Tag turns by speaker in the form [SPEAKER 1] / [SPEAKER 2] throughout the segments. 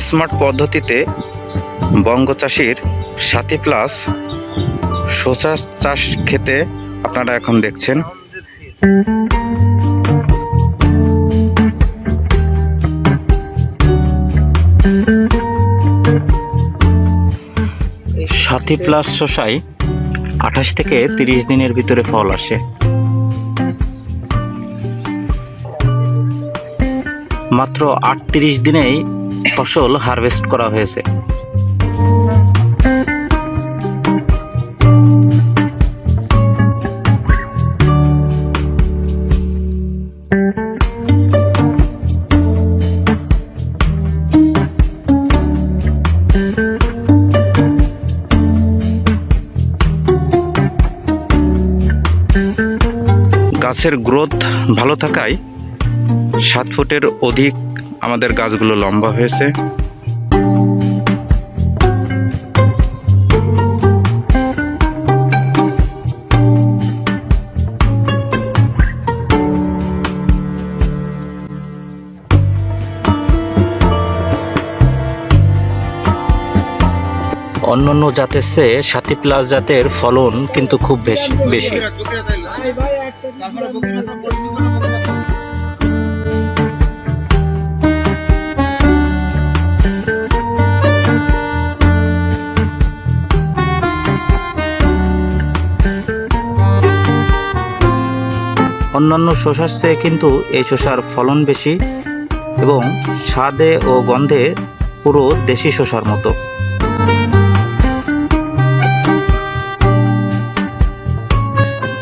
[SPEAKER 1] Smart পদ্ধতিতে বঙ্গ চাষির সাথী plus শসা চাষ খেতে আপনারা এখন দেখছেন। সাথী প্লাস শসায় আঠাশ থেকে তিরিশ দিনের ভিতরে ফল আসে। মাত্র আটত্রিশ দিনেই ফসল হারভেস্ট করা হয়েছে। গাছের গ্রোথ ভালো থাকায় সাত ফুটের অধিক আমাদের গাছগুলো লম্বা হয়েছে। অন্যান্য জাতের চেয়ে সাথী প্লাস জাতের ফলন কিন্তু খুব বেশি বেশি। অন্যান্য শশার চেয়ে কিন্তু এই শশার ফলন বেশি এবং স্বাদে ও গন্ধে পুরো দেশি শশার মতো।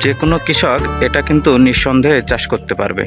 [SPEAKER 1] যে কোনো কৃষক এটা কিন্তু নিঃসন্দেহে চাষ করতে পারবে।